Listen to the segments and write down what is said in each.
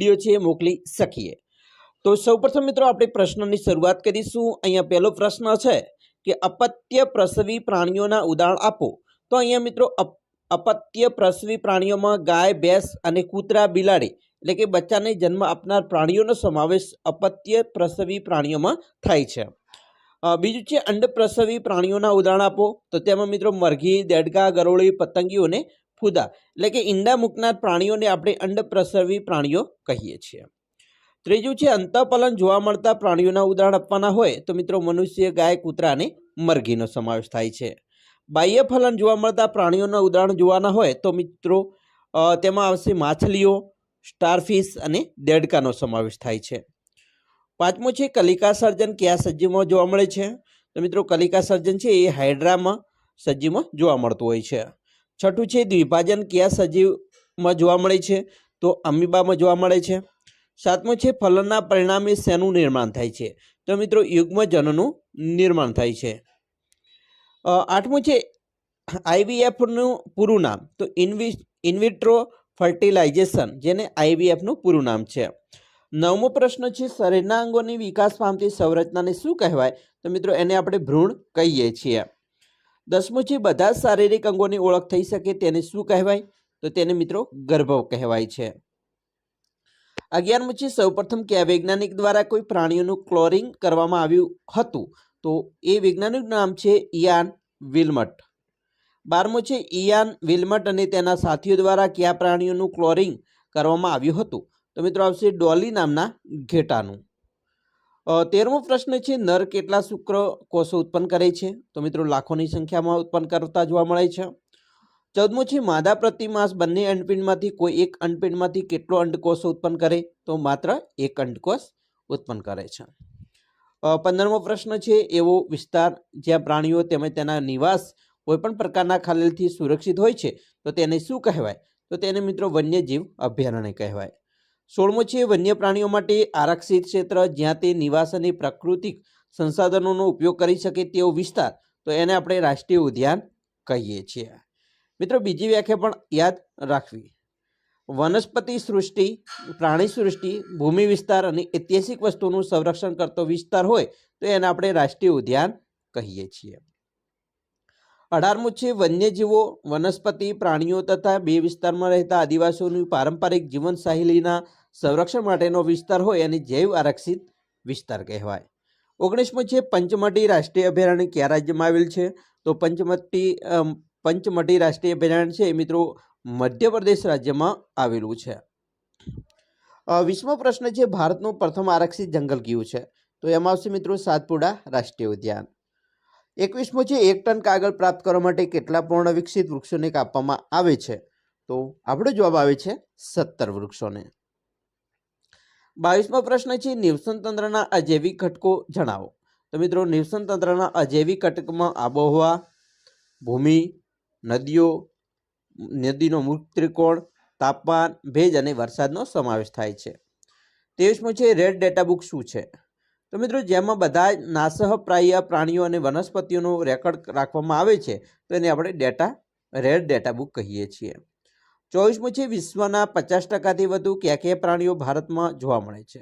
Video છે એ મોકલી શકીએ. તો સૌપ્રથમ મિત્રો આપણે પ્રશ્નની શરૂઆત કરીશું. અહીંયા પહેલો પ્રશ્ન છે કે અપત્ય પ્રસવી પ્રાણીઓના ઉદાહરણ આપો. તો અહીંયા મિત્રો અપ- અપત્ય પ્રસવી પ્રાણીઓમાં ગાય, ભેંસ અને કૂતરા, બિલાડી એટલે કે બચ્ચાને જન્મ આપનાર પ્રાણીઓનો સમાવેશ અપત્ય પ્રસવી પ્રાણીઓમાં થાય છે. બીજું છે અંડ પ્રસવી પ્રાણીઓના ઉદાહરણ આપો. તો તેમાં મિત્રો મરઘી, દેડકા, ગરોળી, પતંગીઓને ફૂદા એટલે કે ઈંડા મૂકનાર પ્રાણીઓને આપણે અંડ પ્રસવી પ્રાણીઓ કહીએ છીએ. ત્રીજું છે, અંતઃપલન જોવા મળતા પ્રાણીઓના ઉદાહરણ આપવાના હોય તો મિત્રો મનુષ્ય, ગાય, કૂતરા અને મરઘીનો સમાવેશ થાય છે. બાહ્ય ફલન જોવા મળતા પ્રાણીઓના ઉદાહરણ જોવાના હોય તો મિત્રો તેમાં આવશે માછલીઓ, સ્ટારફિશ અને દેડકાનો સમાવેશ થાય છે. પાંચમું છે, કલિકા સર્જન કયા સજીવમાં જોવા મળે છે? તો મિત્રો, કલિકા સર્જન છે એ હાઇડ્રામાં સજીવમાં જોવા મળતું હોય છે. છઠ્ઠું છે, દ્વિભાજન કયા સજીવમાં જોવા મળે છે? તો અમીબામાં જોવા મળે છે. સાતમું છે, ફલનના પરિણામે શેનું નિર્માણ થાય છે? તો મિત્રો, યુગ્મજનનું નિર્માણ થાય છે. આઠમું છે આઈવીએફનું પૂરું નામ. તો ઇનવી, ઇનવિટ્રો ફર્ટિલાઇઝેશન, જેને આઈવીએફનું પૂરું નામ છે. નવમો પ્રશ્ન છે, શરીરના અંગોની વિકાસ પામતી સંરચનાને શું કહેવાય? તો મિત્રો, એને આપણે ભ્રૂણ કહીએ છીએ. દસમું છે, બધા શારીરિક અંગોની ઓળખ થઈ શકે તેને શું કહેવાય? તો તેને મિત્રો ગર્ભ કહેવાય છે. અગિયારમું છે, સૌપ્રથમ કયા વૈજ્ઞાનિક દ્વારા કોઈ પ્રાણીઓનું ક્લોરિંગ કરવામાં આવ્યું હતું, તો એ વૈજ્ઞાનિક નામ છે ઇયાન વિલમટ. બારમું છે ઇયાન વિલમટ અને તેના સાથીઓ દ્વારા કયા પ્રાણીઓનું ક્લોરિંગ કરવામાં આવ્યું હતું? તો મિત્રો આવશે ડોલી નામના ઘેટાનું. તેરમો પ્રશ્ન છે, નર કેટલા શુક્ર કોષો ઉત્પન્ન કરે છે? તો મિત્રો, લાખોની સંખ્યામાં ઉત્પન્ન કરતા જોવા મળે છે. ચૌદમો છે, માદા પ્રતિમાસ બંને અંડપિંડમાંથી કોઈ એક અંડપિંડમાંથી કેટલો અંડકોષ ઉત્પન્ન કરે? તો માત્ર એક અંડકોષ ઉત્પન્ન કરે છે. પંદરમો પ્રશ્ન છે, એવો વિસ્તાર જ્યાં પ્રાણીઓ તેમજ તેના નિવાસ કોઈપણ પ્રકારના ખાલેલથી સુરક્ષિત હોય છે, તો તેને શું કહેવાય? તો તેને મિત્રો વન્યજીવ અભયારણ્ય કહેવાય. સોળમો વન્ય પ્રાણીઓ માટે આરક્ષિત ક્ષેત્ર, જ્યાં તે નિવાસ અને પ્રાકૃતિક સંસાધનોનો ઉપયોગ કરી શકે તેવો વિસ્તાર. તો એને આપણે રાષ્ટ્રીય ઉદ્યાન કહીએ છીએ. મિત્રો, બીજી વ્યાખ્યા પણ યાદ રાખવી. વનસ્પતિ સૃષ્ટિ, પ્રાણી સૃષ્ટિ, ભૂમિ વિસ્તાર અને ઐતિહાસિક વસ્તુનું સંરક્ષણ કરતો વિસ્તાર હોય, તો એને આપણે રાષ્ટ્રીય ઉદ્યાન કહીએ છીએ. અઢારમું છે વન્યજીવો, વનસ્પતિ, પ્રાણીઓ તથા બે વિસ્તારમાં રહેતા આદિવાસીઓની પારંપરિક જીવનશૈલીના સંરક્ષણ માટેનો વિસ્તાર હોય એને જૈવ આરક્ષિત વિસ્તાર કહેવાય. ઓગણીસમું છે પંચમઢી રાષ્ટ્રીય અભયારણ્ય કયા રાજ્યમાં આવેલ છે? તો પંચમઢી અમ, પંચમઢી રાષ્ટ્રીય અભયારણ્ય છે એ મિત્રો મધ્યપ્રદેશ રાજ્યમાં આવેલું છે. વિશ્વ પ્રશ્ન છે ભારતનું પ્રથમ આરક્ષિત જંગલ કયું છે? તો એમાં આવશે મિત્રો સાતપુડા રાષ્ટ્રીય ઉદ્યાન. એકવીસમો છે એક ટન કાગળ પ્રાપ્ત કરવા માટે કેટલા પૂર્ણ વિકસિત વૃક્ષોને કાપવામાં આવે છે? તો આપણો જવાબ આવે છે સત્તર વૃક્ષોને. બાવીસમો પ્રશ્ન છે, નિવસન તંત્રના અજૈવિક ઘટકો જણાવો. તો મિત્રો, નિવસન તંત્રના અજૈવિક ઘટકમાં આબોહવા, ભૂમિ, નદીઓ, નદીનો મુખ ત્રિકોણ, તાપમાન, ભેજ અને વરસાદનો સમાવેશ થાય છે. ત્રેવીસમો છે, રેડ ડેટા બુક શું છે? તો મિત્રો, જેમાં બધા નાસહપ્રાય પ્રાણીઓ અને વનસ્પતિઓનો રેકોર્ડ રાખવામાં આવે છે, તો એને આપણે ડેટા, રેડ ડેટા બુક કહીએ છીએ. ચોવીસમું છે, વિશ્વના પચાસ ટકાથી વધુ કયા કયા પ્રાણીઓ ભારતમાં જોવા મળે છે?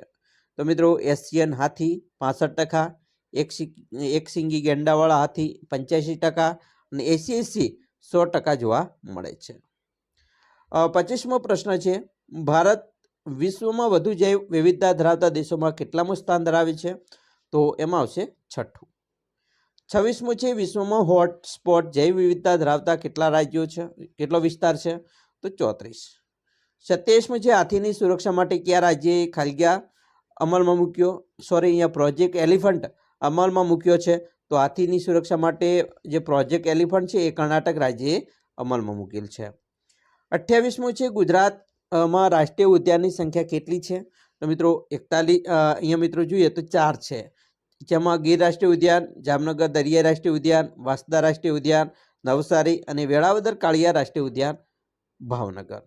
તો મિત્રો, એશિયન હાથી પાસઠ ટકા, એક સિંગ- ગેંડાવાળા હાથી પંચ્યાસી ટકા અને એસી સો ટકા જોવા મળે છે. પચીસમો પ્રશ્ન છે, ભારત વિશ્વમાં વધુ જૈવ વિવિધતા ધરાવતા દેશોમાં કેટલામું સ્થાન ધરાવે છે? તો એમાં આવશે છઠ્ઠું. છવ્વીસમું છે, વિશ્વમાં હોટ સ્પોટ જૈવ વિવિધતા ધરાવતા કેટલા રાજ્યો છે, કેટલો વિસ્તાર છે? તો ચોત્રીસ. સત્યાવીસમાં છે હાથીની સુરક્ષા માટે કયા રાજ્યે ખાલગ્યા અમલમાં મૂક્યો. સોરી અહીંયા પ્રોજેક્ટ એલિફન્ટ અમલમાં મૂક્યો છે. તો હાથીની સુરક્ષા માટે જે પ્રોજેક્ટ એલિફન્ટ છે એ કર્ણાટક રાજ્યએ અમલમાં મૂકેલ છે. અઠ્યાવીસમું છે ગુજરાતમાં રાષ્ટ્રીય ઉદ્યાનની સંખ્યા કેટલી છે? તો મિત્રો એકતાલીસ અહીંયા મિત્રો જોઈએ તો ચાર છે. જેમાં ગીર રાષ્ટ્રીય ઉદ્યાન, જામનગર દરિયાઈ રાષ્ટ્રીય ઉદ્યાન, વાંસદા રાષ્ટ્રીય ઉદ્યાન, નવસારી અને વેળાવદર કાળિયા રાષ્ટ્રીય ઉદ્યાન ભાવનગર.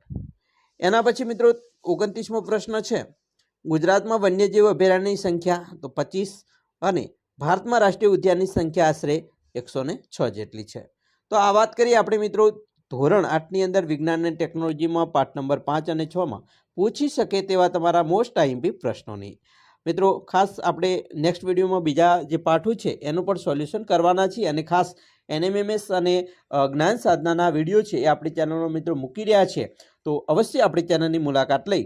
એના પછી મિત્રો ઓગણત્રીસમો પ્રશ્ન છે, ગુજરાતમાં વન્યજીવ અભયારણ્યની સંખ્યા તો પચીસ અને ભારતમાં રાષ્ટ્રીય ઉદ્યાનની સંખ્યા આશરે એકસો છ જેટલી છે. તો આ વાત કરીએ આપણે મિત્રો ધોરણ આઠની અંદર વિજ્ઞાન અને ટેકનોલોજીમાં પાઠ નંબર પાંચ અને છમાં. પૂછી શકે તેવા તમારા મોસ્ટ આઈમ્પી પ્રશ્નોની. મિત્રો, ખાસ આપણે નેક્સ્ટ વિડીયોમાં બીજા જે પાઠો છે, એનું પણ સોલ્યુશન કરવાના છીએ અને ખાસ એનએમએમએસ અને જ્ઞાન સાધનાના વીડિયો છે એ આપણી ચેનલમાં મિત્રો મૂકી રહ્યા છે. તો અવશ્ય આપણી ચેનલની મુલાકાત લઈ.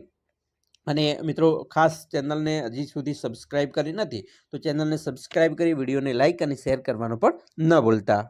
અને મિત્રો, ખાસ ચેનલને હજી સુધી સબસ્ક્રાઈબ કરી નથી, તો ચેનલને સબસ્ક્રાઈબ કરી, વિડીયોને લાઇક અને શેર કરવાનું પણ ન ભૂલતા.